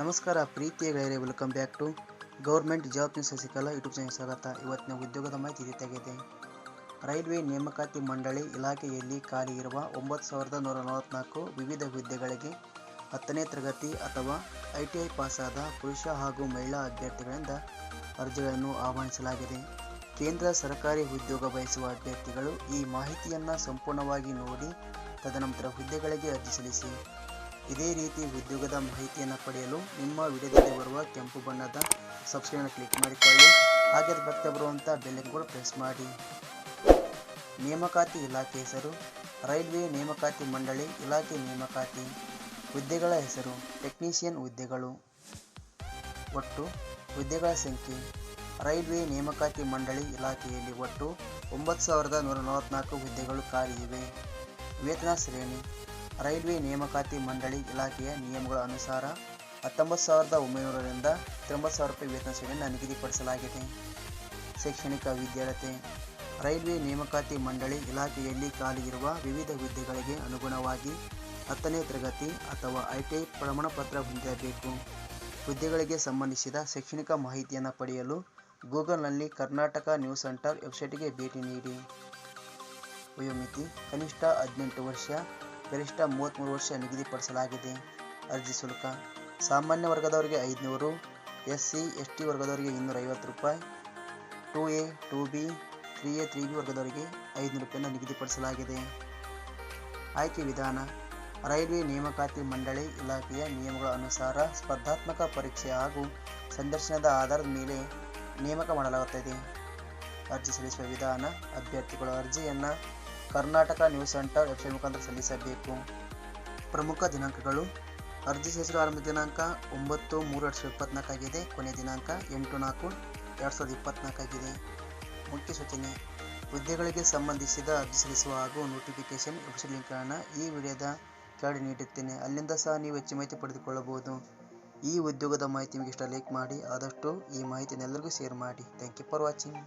ನಮಸ್ಕಾರ ಪ್ರೀತಿಯ ಗೆಳೆಯರೆ welcome back to government job news Sasikala YouTube channel ಸ್ವಾಗತ. ಇವತ್ತಿನ ಉದ್ಯೋಗದ ಮಾಹಿತಿ ಇದಾಗಿದೆ ರೈಲ್ವೆ ನೇಮಕಾತಿ ಮಂಡಳಿ ಇಲಾಖೆಯಲ್ಲಿ ಖಾಲಿ ಇರುವ ಒಂಬತ್ತು ಸಾವಿರದ ನೂರ ನಲವತ್ತ್ನಾಲ್ಕು ವಿವಿಧ ಹುದ್ದೆಗಳಿಗೆ ಹತ್ತನೇ ತರಗತಿ ಅಥವಾ ಐ ಟಿ ಐ ಪಾಸಾದ ಪುರುಷ ಹಾಗೂ ಮಹಿಳಾ ಅಭ್ಯರ್ಥಿಗಳಿಂದ ಅರ್ಜಿಗಳನ್ನು ಆಹ್ವಾನಿಸಲಾಗಿದೆ. ಕೇಂದ್ರ ಸರ್ಕಾರಿ ಉದ್ಯೋಗ ಬಯಸುವ ಅಭ್ಯರ್ಥಿಗಳು ಈ ಮಾಹಿತಿಯನ್ನು ಸಂಪೂರ್ಣವಾಗಿ ನೋಡಿ ತದನಂತರ ಹುದ್ದೆಗಳಿಗೆ ಅರ್ಜಿ ಸಲ್ಲಿಸಿ. ಇದೇ ರೀತಿ ಉದ್ಯೋಗದ ಮಾಹಿತಿಯನ್ನು ಪಡೆಯಲು ನಿಮ್ಮ ವಿಡಿಯೋದಲ್ಲಿ ಬರುವ ಕೆಂಪು ಬಣ್ಣದ ಸಬ್ಸ್ಕ್ರೈಬ್ ಕ್ಲಿಕ್ ಮಾಡಿಕೊಳ್ಳಿ. ಹಾಗೆ ಬರ್ತಾ ಬರುವಂಥ ಬೆಲೆಗಳು ಕೂಡ ಪ್ರೆಸ್ ಮಾಡಿ. ನೇಮಕಾತಿ ಇಲಾಖೆ ಹೆಸರು, ರೈಲ್ವೆ ನೇಮಕಾತಿ ಮಂಡಳಿ ಇಲಾಖೆ ನೇಮಕಾತಿ, ಹುದ್ದೆಗಳ ಹೆಸರು, ಟೆಕ್ನಿಷಿಯನ್ ಹುದ್ದೆಗಳು. ಒಟ್ಟು ಹುದ್ದೆಗಳ ಸಂಖ್ಯೆ, ರೈಲ್ವೆ ನೇಮಕಾತಿ ಮಂಡಳಿ ಇಲಾಖೆಯಲ್ಲಿ ಒಟ್ಟು ಒಂಬತ್ತು ಸಾವಿರದ ನೂರ ನಲವತ್ತ್ನಾಲ್ಕು ಹುದ್ದೆಗಳು ಖಾಲಿ ಇವೆ. ವೇತನ ಶ್ರೇಣಿ, ರೈಲ್ವೆ ನೇಮಕಾತಿ ಮಂಡಳಿ ಇಲಾಖೆಯ ನಿಯಮಗಳ ಅನುಸಾರ ಹತ್ತೊಂಬತ್ತು ಸಾವಿರದ ಒಂಬೈನೂರರಿಂದ ತೊಂಬತ್ತು ಸಾವಿರ ರೂಪಾಯಿ ವೇತನ ಶ್ರೇಣಿಯನ್ನು ನಿಗದಿಪಡಿಸಲಾಗಿದೆ. ಶೈಕ್ಷಣಿಕ ವಿದ್ಯಾರ್ಹತೆ, ರೈಲ್ವೆ ನೇಮಕಾತಿ ಮಂಡಳಿ ಇಲಾಖೆಯಲ್ಲಿ ಖಾಲಿ ಇರುವ ವಿವಿಧ ಹುದ್ದೆಗಳಿಗೆ ಅನುಗುಣವಾಗಿ ಹತ್ತನೇ ತರಗತಿ ಅಥವಾ ಐ ಟಿ ಐ ಪ್ರಮಾಣಪತ್ರ ಹೊಂದಿರಬೇಕು. ಹುದ್ದೆಗಳಿಗೆ ಸಂಬಂಧಿಸಿದ ಶೈಕ್ಷಣಿಕ ಮಾಹಿತಿಯನ್ನು ಪಡೆಯಲು ಗೂಗಲ್ನಲ್ಲಿ ಕರ್ನಾಟಕ ನ್ಯೂಸ್ ಸೆಂಟರ್ ವೆಬ್ಸೈಟ್ಗೆ ಭೇಟಿ ನೀಡಿ. ವಯೋಮಿತಿ ಕನಿಷ್ಠ ಹದಿನೆಂಟು ವರ್ಷ, ಗರಿಷ್ಠ ಮೂವತ್ತ್ಮೂರು ವರ್ಷ ನಿಗದಿಪಡಿಸಲಾಗಿದೆ. ಅರ್ಜಿ ಶುಲ್ಕ, ಸಾಮಾನ್ಯ ವರ್ಗದವರಿಗೆ ಐದುನೂರು ಎಸ್ ಸಿ ಎಸ್ ಟಿ ವರ್ಗದವರಿಗೆ ಇನ್ನೂರ ಐವತ್ತು ರೂಪಾಯಿ, two A, two B, three A, three B ವರ್ಗದವರಿಗೆ ಐದುನೂರು ರೂಪಾಯಿನ ನಿಗದಿಪಡಿಸಲಾಗಿದೆ. ಆಯ್ಕೆ ವಿಧಾನ, ರೈಲ್ವೆ ನೇಮಕಾತಿ ಮಂಡಳಿ ಇಲಾಖೆಯ ನಿಯಮಗಳ ಅನುಸಾರ ಸ್ಪರ್ಧಾತ್ಮಕ ಪರೀಕ್ಷೆ ಹಾಗೂ ಸಂದರ್ಶನದ ಆಧಾರದ ಮೇಲೆ ನೇಮಕ ಮಾಡಲಾಗುತ್ತದೆ. ಅರ್ಜಿ ಸಲ್ಲಿಸುವ ವಿಧಾನ, ಅಭ್ಯರ್ಥಿಗಳು ಅರ್ಜಿಯನ್ನು ಕರ್ನಾಟಕ ನ್ಯೂಸ್ ಸೆಂಟರ್ ವೆಬ್ಸೈಟ್ ಮುಖಾಂತರ ಸಲ್ಲಿಸಬೇಕು. ಪ್ರಮುಖ ದಿನಾಂಕಗಳು. ಅರ್ಜಿ ಸಲ್ಲಿಸಲು ಆರಂಭ ದಿನಾಂಕ ಒಂಬತ್ತು ಮೂರು ಎರಡು ಸಾವಿರದ ಇಪ್ಪತ್ನಾಲ್ಕಾಗಿದೆ ಕೊನೆಯ ದಿನಾಂಕ ಎಂಟು ನಾಲ್ಕು ಎರಡು ಸಾವಿರದ ಇಪ್ಪತ್ನಾಲ್ಕಾಗಿದೆ ಮುಖ್ಯ ಸೂಚನೆ. ಹುದ್ದೆಗಳಿಗೆ ಸಂಬಂಧಿಸಿದ ಅರ್ಜಿ ಸಲ್ಲಿಸುವ ಹಾಗೂ ನೋಟಿಫಿಕೇಶನ್ ವೆಬ್ಸೈಟ್ ಲಿಂಕ್ಗಳನ್ನು ಈ ವಿಡಿಯೋದ ಕೆಳಗೆ ನೀಡುತ್ತೇನೆ ಅಲ್ಲಿಂದ ಸಹ ನೀವು ಹೆಚ್ಚು ಮಾಹಿತಿ ಪಡೆದುಕೊಳ್ಳಬಹುದು. ಈ ಉದ್ಯೋಗದ ಮಾಹಿತಿ ನಿಮಗೆ ಇಷ್ಟ ಲೈಕ್ ಮಾಡಿ. ಆದಷ್ಟು ಈ ಮಾಹಿತಿನೆಲ್ಲರಿಗೂ ಶೇರ್ ಮಾಡಿ. Thank you for watching